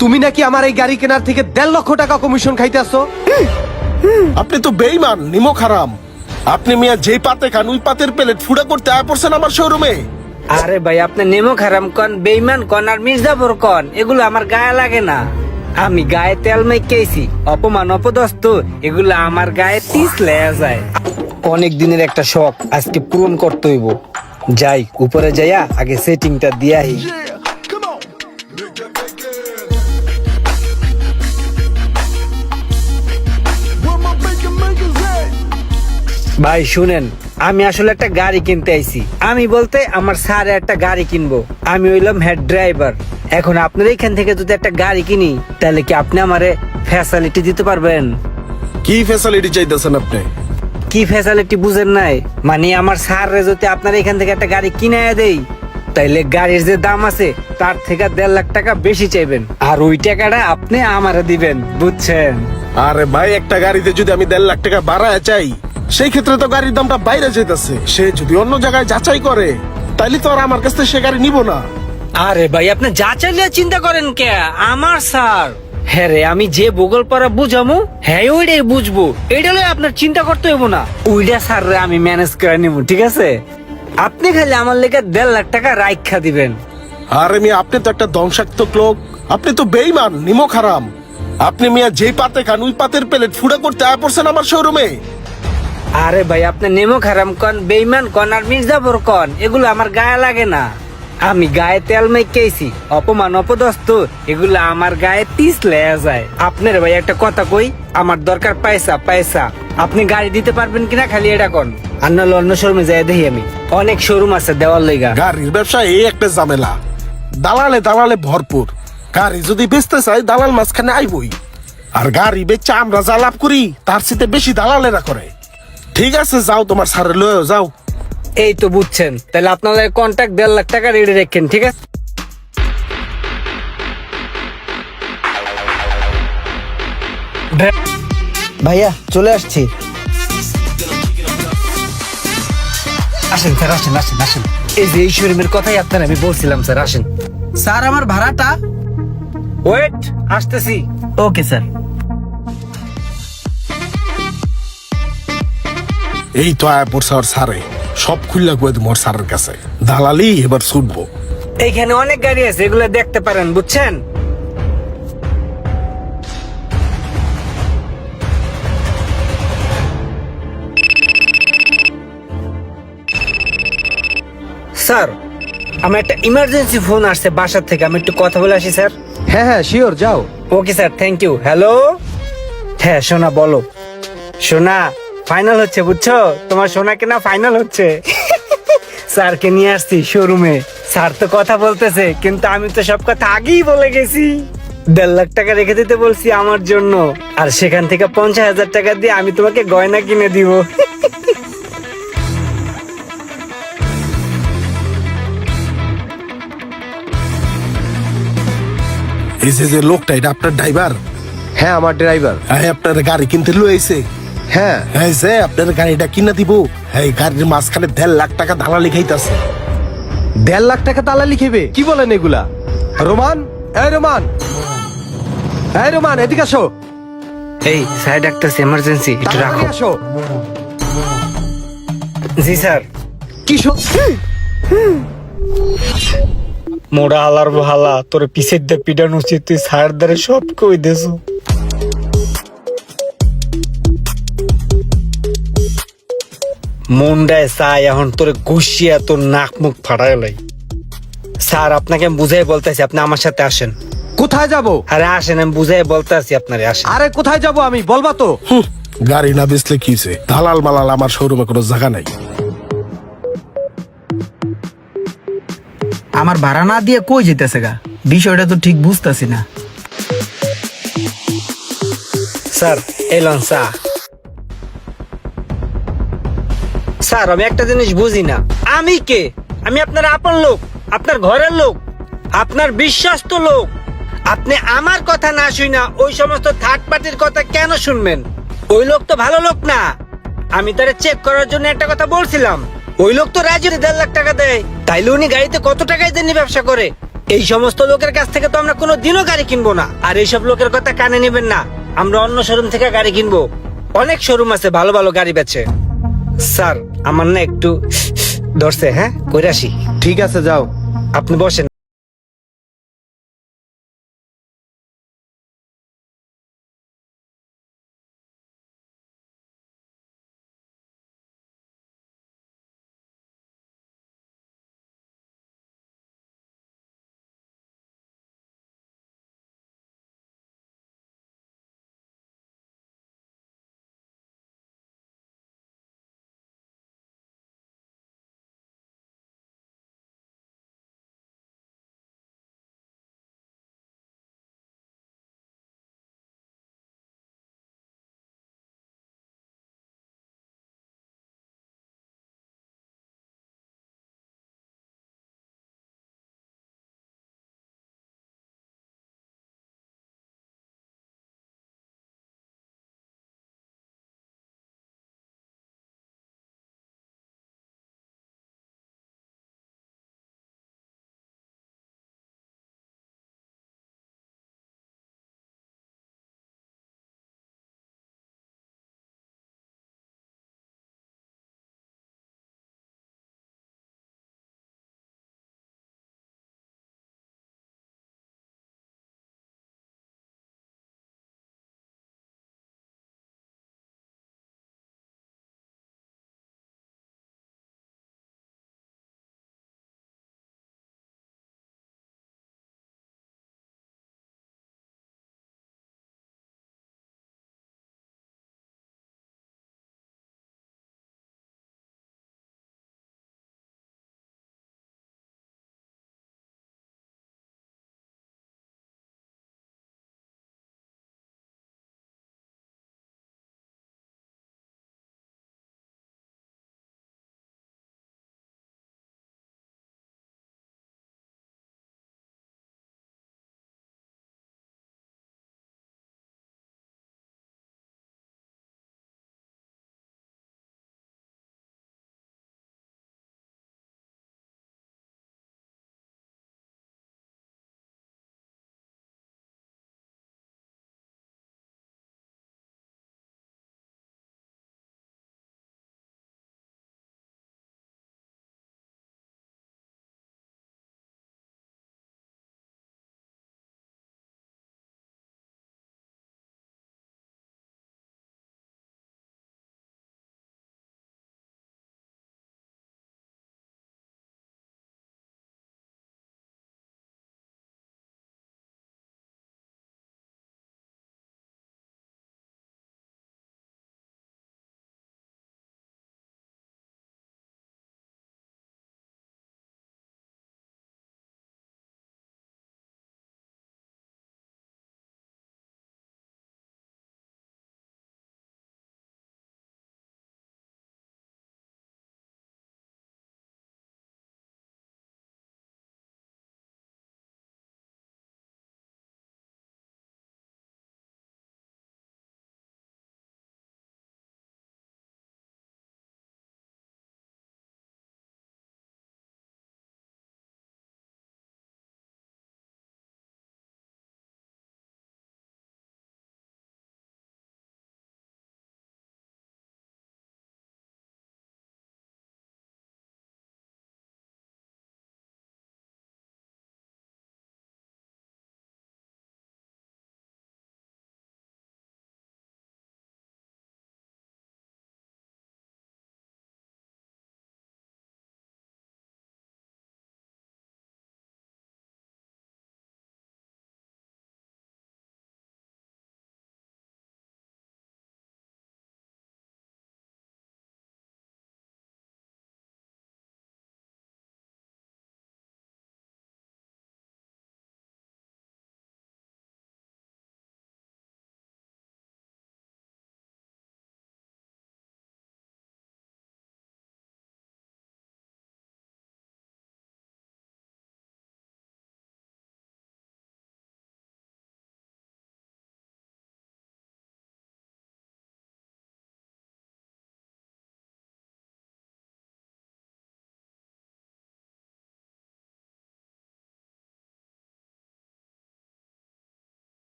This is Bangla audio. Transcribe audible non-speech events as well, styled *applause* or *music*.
তুমি নাকি আমার এই গাড়ি কেনার থেকে দেড় লক্ষ টাকা কমিশন খাইতে আসছো আপনি তো বেইমান নিমো খারাম আপনি মিয়া যেই পাতে খান ওই পাতের প্লেট ফুড়া করতে আয় পড়ছেন আমার শোরুমে আরে ভাই আপনি নেমো খারাম কন বেইমান কন আর মির্জাপুর কন এগুলো আমার গায়ে লাগে না। আমি গায়ে তেল মেকেছি অপমান অপদস্ত এগুলো আমার গায়ে তিস লেয়া যায়। অনেক দিনের একটা শখ আজকে পূরণ করতে হইব। যাই উপরে যাইয়া আগে সেটিংটা দিয়াই ভাই শুনেন আমি আসলে একটা গাড়ি কিনতে আইছি। আমি বলতে আমার স্যার একটা গাড়ি কিনবো। আমি হইলাম হেড ড্রাইভার। এখন আপনার এখান থেকে যদি একটা গাড়ি কিনি তাহলে কি আপনি আমারে ফ্যাসিলিটি দিতে পারবেন? কি ফ্যাসিলিটি চাইতেছেন আপনি? কি ফ্যাসিলিটি বুঝেন নাই? মানে আমার স্যার যদি আপনার এখান থেকে একটা গাড়ি কিনে দেই তাইলে গাড়ির যে দাম আছে তার থেকে দেড় লাখ টাকা বেশি চাইবেন। আর ওই টাকাটা আপনি আমারে দিবেন বুঝছেন? আরে ভাই একটা গাড়িতে যদি আমি দেড় লাখ টাকা বাড়ায় চাই সেই ক্ষেত্রে তো গাড়ির দামটা বাইরে যেতেছে সে যদি অন্য জায়গায় যাচাই করে তাইলে তো আর আমার কাছ থেকে সে গাড়ি নিব না। আরে ভাই আপনি যা চাইলে চিন্তা করেন কে? আমার স্যার। হ্যাঁ রে আমি যে ভূগোল পড়া বুঝামু হ্যাঁ ওইটাই বুঝব। এটা লই আপনার চিন্তা করতে হইব না। ওইটা স্যার রে আমি ম্যানেজ করে নিব ঠিক আছে? আপনি খালি আমার লেগে দেড় লাখ টাকা রাইখা দিবেন। আরে মিয়া আপনি তো একটা ধ্বংসাত্মক লোক। আপনি তো বেইমান নিমো খারাম আপনি মিয়া যেই পাতে খান ওই পাতের প্লেট ফুড়া করতে আয় পড়ছেন আমার শোরুমে আরে ভাই, আপনি নেমো খারাম কন বেইমান কন আর মির্জাপুর কন, এগুলো আমার গায়ে লাগে না। আমি গায়ে তেল মেকেছি অপমান অপদস্ত এগুলো আমার গায়ে পিস লেয়া যায়। আপনার ভাই একটা কথা কই, আমার দরকার পয়সা পয়সা। আপনি গাড়ি দিতে পারবেন কিনা খালি এটা কন। আর নাহলে অন্য শোরুমে যাই দেখি আমি। অনেক শোরুম আছে দেওয়ার লইগা। গাড়ির ব্যবসা এই একটা ঝামেলা। দালালে দালালে ভরপুর। গাড়ি যদি বেচতে চাই, দালাল মাঝখানে আইবই। আর গাড়ি বেচে আমরা যা লাভ করি, তার সাথে বেশি দালালেরা করে। ঠিক আছে যাও তোমার সারে লয়ে যাও। এই তো বুঝছেন। তাহলে আপনাদের কন্ট্যাক্ট দেড় লাখ টাকা রেডি রাখেন ঠিক আছে? ভাইয়া চলে আসছি। আসেন স্যার আসেন আসেন আসেন। এই যে এই শোরুমের কথাই আপনার আমি বলছিলাম স্যার আসেন। স্যার আমার ভাড়াটা? ওয়েট আসতেছি। ওকে স্যার এই তো আয় পড়ছে সারে সব খুললা কয়ে ওর সারের কাছে। দালালি এবার ছুটবো। এইখানে অনেক গাড়ি আছে এগুলো দেখতে পারেন বুঝছেন? স্যার আমার একটা ইমার্জেন্সি ফোন আসছে বাসার থেকে আমি একটু কথা বলে আসি স্যার। হ্যাঁ হ্যাঁ শিওর যাও। Okay sir thank you hello হ্যাঁ সোনা বলো। সোনা ফাইনাল হচ্ছে বুঝছ? তোমার সোনা কেনা ফাইনাল হচ্ছে। *laughs* স্যারকে নিয়ে আসছি শোরুমে স্যার তো কথা বলতেছে কিন্তু আমি তো সব কথা আগেই বলে গেছি। দেড় লাখ টাকা রেখে দিতে বলছি আমার জন্য। আর সেখান থেকে পঞ্চাশ হাজার টাকা দিয়ে আমি তোমাকে গয়না কিনে দিব। এই যে যে লোকটা এটা আপনার ড্রাইভার হ্যাঁ আমার ড্রাইভার হ্যাঁ আপনার গাড়ি কিনতে লইছে হ্যাঁ। হ্যাঁ যে আপনার গাড়িটা কিনা দিব। হ্যাঁ গাড়ির মাঝখানে দেড় লাখ টাকা দালালি খাইতাছে। দেড় লাখ টাকা তালা লিখেবে কি বলেন এগুলা? রোমান? এই রোমান! এই রোমান এদিকে আসো। এই সাইড একটা এমার্জেন্সি একটু রাখো। তাড়াতাড়ি আসো। জি স্যার। কি শো- মোড়া হালার হালা তোর পিছের দিয়ে পিটানো উচিত তুই সার দ্বারে সব কই দেছো? মন্ডায় চাই এখন তোর ঘুষিয়া তোর নাক মুখ ফাটাই লাই। স্যার আপনাকে আমি বুঝাই বলতেছি আপনি আমার সাথে আসেন। কোথায় যাব? আরে আসেন আমি বুঝাই বলতেছি আপনারে আসেন। আরে কোথায় যাব আমি? বলবা তো। গাড়ি না বেচলে কিছে দালাল মালাল আমার শোরুমে কোনো জায়গা নাই। আমার ভাড়া না দিয়ে কই যেতেছে গা? বিষয়টা তো ঠিক বুঝতেছি না। স্যার এলন স্যার স্যার, আমি একটা জিনিস বুঝি না। আমি কে? আমি আপনার আপন লোক, আপনার ঘরের লোক, আপনার বিশ্বস্ত লোক। আপনি আমার কথা না শুই না ওই সমস্ত থার্ড পার্টির কথা কেন শুনবেন? ওই লোক তো ভালো লোক না। আমি তারা চেক করার জন্য একটা কথা বলছিলাম। ওই লোক তো রাজি দেড় লাখ টাকা দেয়। তাইলে উনি গাড়িতে কত টাকায় দেননি ব্যবসা করে? এই সমস্ত লোকের কাছ থেকে তো আমরা কোনো দিনও গাড়ি কিনবো না। আর এইসব লোকের কথা কানে নেবেন না। আমরা অন্য শোরুম থেকে গাড়ি কিনবো। অনেক শোরুম আছে, ভালো ভালো গাড়ি বেছে স্যার আমার না একটু ধরছে হ্যাঁ? কইরাসি ঠিক আছে যাও। আপনি বসেন।